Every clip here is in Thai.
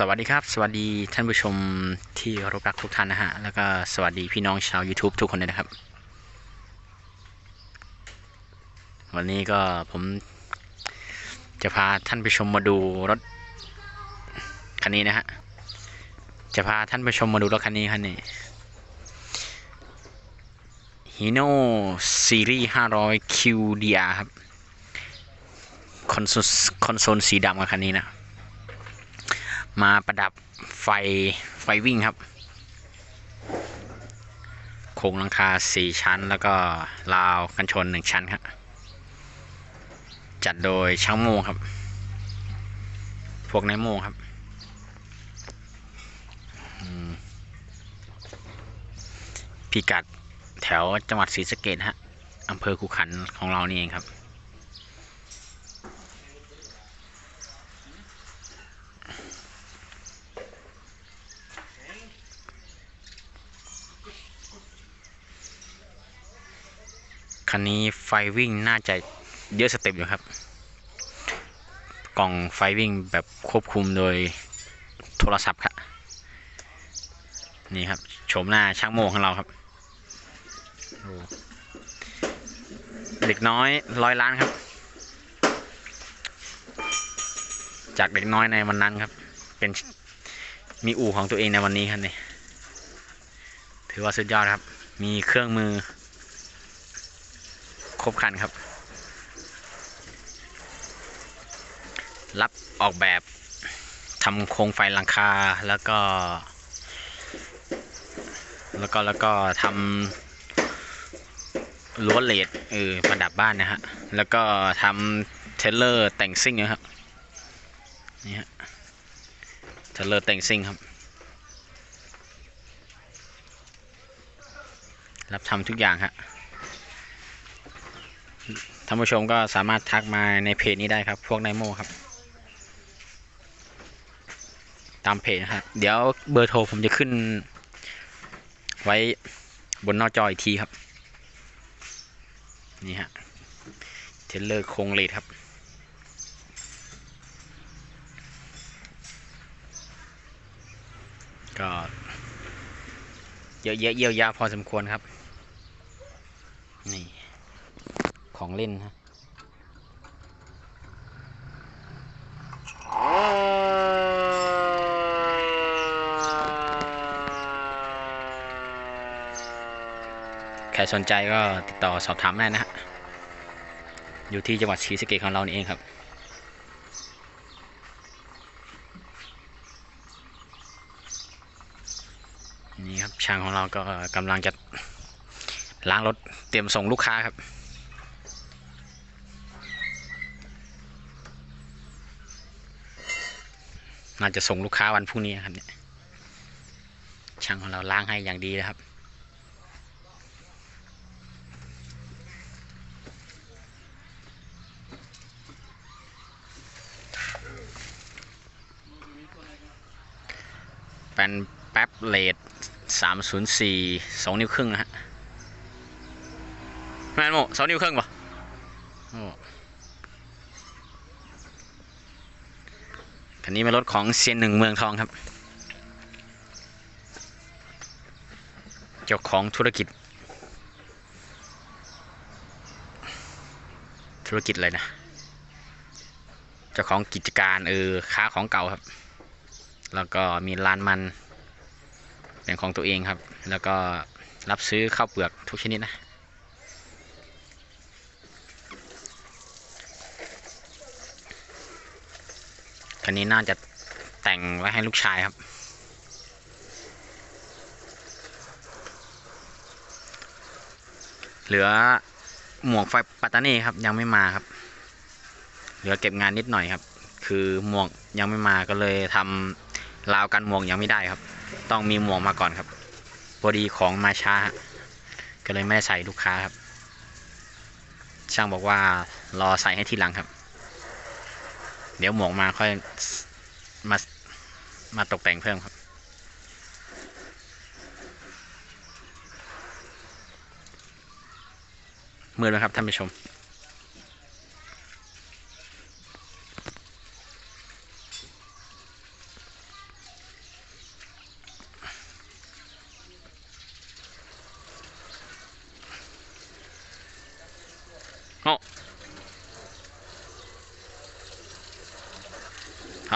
สวัสดีครับ สวัสดีท่านผู้ชมที่เคารพรักทุกท่านนะฮะ แล้วก็สวัสดีพี่น้องชาว YouTube ทุกคนเลยนะครับ วันนี้ก็ผมจะพาท่านผู้ชมมาดูรถคันนี้นะฮะ จะพาท่านผู้ชมมาดูรถคันนี้คันนี้ฮีโน่ซีรีส์500 QDR ครับ คอนโซลคอนโซลสีดำกับคันนี้นะ มาประดับไฟไฟวิ่งครับ โครงหลังคาสี่ชั้นแล้วก็ราวกันชนหนึ่งชั้นครับ จัดโดยช่างโมงครับ พวกนายโมงครับพิกัดแถวจังหวัดศรีสะเกดฮะอำเภอคูขันของเรานี่เองครับ คันนี้ไฟวิ่งน่าจะเยอะสเต็ปอยู่ครับ กล่องไฟวิ่งแบบควบคุมโดยโทรศัพท์ครับนี่ครับโฉมหน้าช่างโมของเราครับเด็กน้อยร้อยล้านครับ จากเด็กน้อยในวันนั้นครับ เป็นมีอู่ของตัวเองในวันนี้ครับนี่ถือว่าสุดยอดครับ มีเครื่องมือ ครบครันครับ รับออกแบบทำโครงไฟหลังคาแล้วก็ แล้วก็แล้วก็ทำรั้วเลดเออประดับบ้านนะฮะ แล้วก็ทำเทเลอร์แต่งซิ่งนะครับนี่ฮะเทเลอร์แต่งซิ่งครับ รับทำทุกอย่างฮะ ท่านผู้ชมก็สามารถทักมาในเพจนี้ได้ครับ พวกไนโมครับ ตามเพจนะครับ เดี๋ยวเบอร์โทรผมจะขึ้น ไว้บนหน้าจออีกทีครับ นี่ฮะ เทเลอร์โครงเลดครับก็เยอะแยะเยี่ยวยาพอสมควรครับ นี่ ของเล่นฮะใครสนใจก็ติดต่อสอบถามได้นะฮะ อยู่ที่จังหวัดศรีสะเกษของเรานี่เองครับ นี่ครับช่างของเราก็กำลังจะล้างรถเตรียมส่งลูกค้าครับ น่าจะส่งลูกค้าวันพรุ่งนี้ครับเนี่ยช่างของเราล้างให้อย่างดีนะครับ เป็นแป๊บเลดสามศูนย์สี่สองนิ้วครึ่งนะฮะแมนโมสองนิ้วครึ่งปะโอ้ คันนี้เป็นรถของเซียนหนึ่งเมืองทองครับ เจ้าของธุรกิจ ธุรกิจอะไรนะ เจ้าของกิจการเออค้าของเก่าครับ แล้วก็มีร้านมันเป็นของตัวเองครับ แล้วก็รับซื้อข้าวเปลือกทุกชนิดนะ คันนี้น่าจะแต่งไว้ให้ลูกชายครับ เหลือหมวกไฟปัตตานีครับยังไม่มาครับ เหลือเก็บงานนิดหน่อยครับ คือหมวกยังไม่มาก็เลยทำราวกันหมวกยังไม่ได้ครับ ต้องมีหมวกมาก่อนครับพอดีของมาช้า ก็เลยไม่ได้ใส่ลูกค้าครับ ช่างบอกว่ารอใส่ให้ทีหลังครับ เดี๋ยวหมวกมาค่อยมามาตกแต่งเพิ่มครับ มือแล้วครับท่านผู้ชม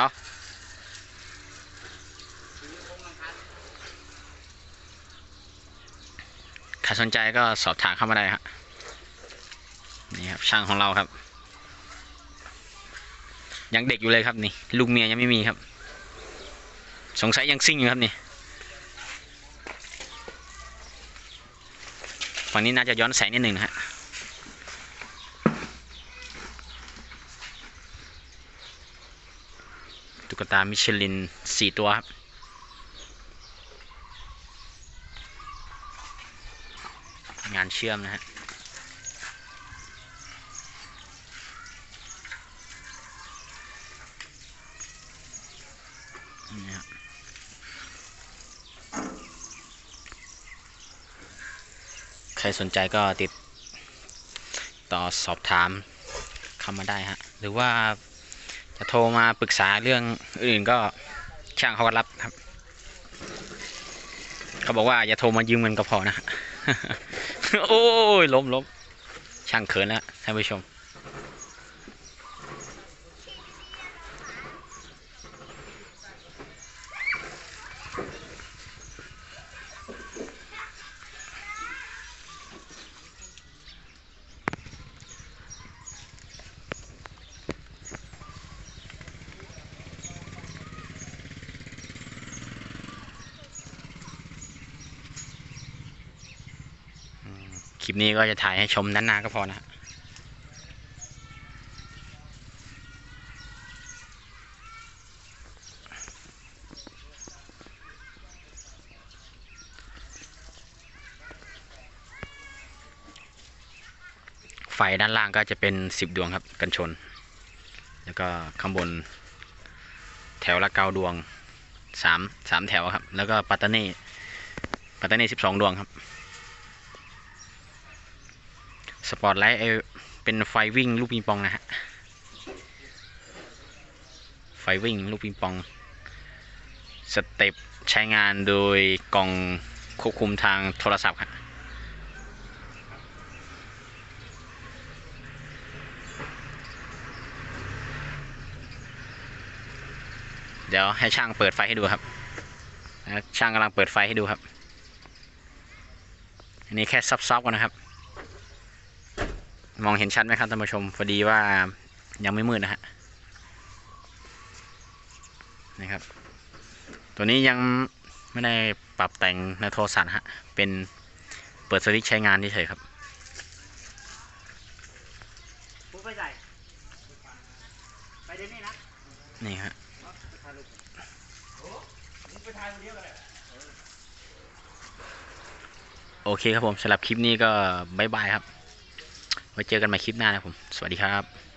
ะใครสนใจก็สอบถามเข้ามาได้ครับนี่ครับช่างของเราครับ ยังเด็กอยู่เลยครับนี่ลูกเมียยังไม่มีครับ สงสัยยังซิ่งอยู่ครับนี่ฝั่งนี้น่าจะย้อนแสงนิดหนึ่งนะครับ ตุ๊กตามิชลินสี่ตัวครับงานเชื่อมนะฮะนี่ครับใครสนใจก็ติดต่อสอบถามเข้ามาได้ฮะ หรือว่า จะโทรมาปรึกษาเรื่องอื่นก็ช่างเขาก็รับครับ เขาบอกว่าอย่าโทรมายืมเงินก็พอนะ โอ้ยล้มล้มช่างเขินแล้วท่านผู้ชม คลิปนี้ก็จะถ่ายให้ชมด้านหน้าก็พอนะฮะไฟด้านล่างก็จะเป็นสิบดวงครับกันชน แล้วก็ข้างบน แถวละเก้าดวงสามสามแถวครับ แล้วก็ปัตตานีปัตตานีสิบสองดวงครับ สปอตไลท์เป็นไฟวิ่งลูกปิงปองนะฮะ ไฟวิ่งลูกปิงปอง สเต็ปใช้งานโดยกล่องควบคุมทางโทรศัพท์ครับเดี๋ยวให้ช่างเปิดไฟให้ดูครับ ช่างกำลังเปิดไฟให้ดูครับ อันนี้แค่ซับๆกันนะครับ มองเห็นชัดไหมครับท่านผู้ชมพอดีว่ายังไม่มืดนะฮะนะครับ ตัวนี้ยังไม่ได้ปรับแต่งในโทรศัพท์นะฮะเป็นเปิดสวิตช์ใช้งานเฉยๆครับปุ๊บไปใส่ไปเดี๋ยวนี้นะนี่ฮะไปทายคนเดียวกันเลยโอเคครับผมสำหรับคลิปนี้ก็บายบายครับ ไว้เจอกันใหม่คลิปหน้านะครับผม สวัสดีครับ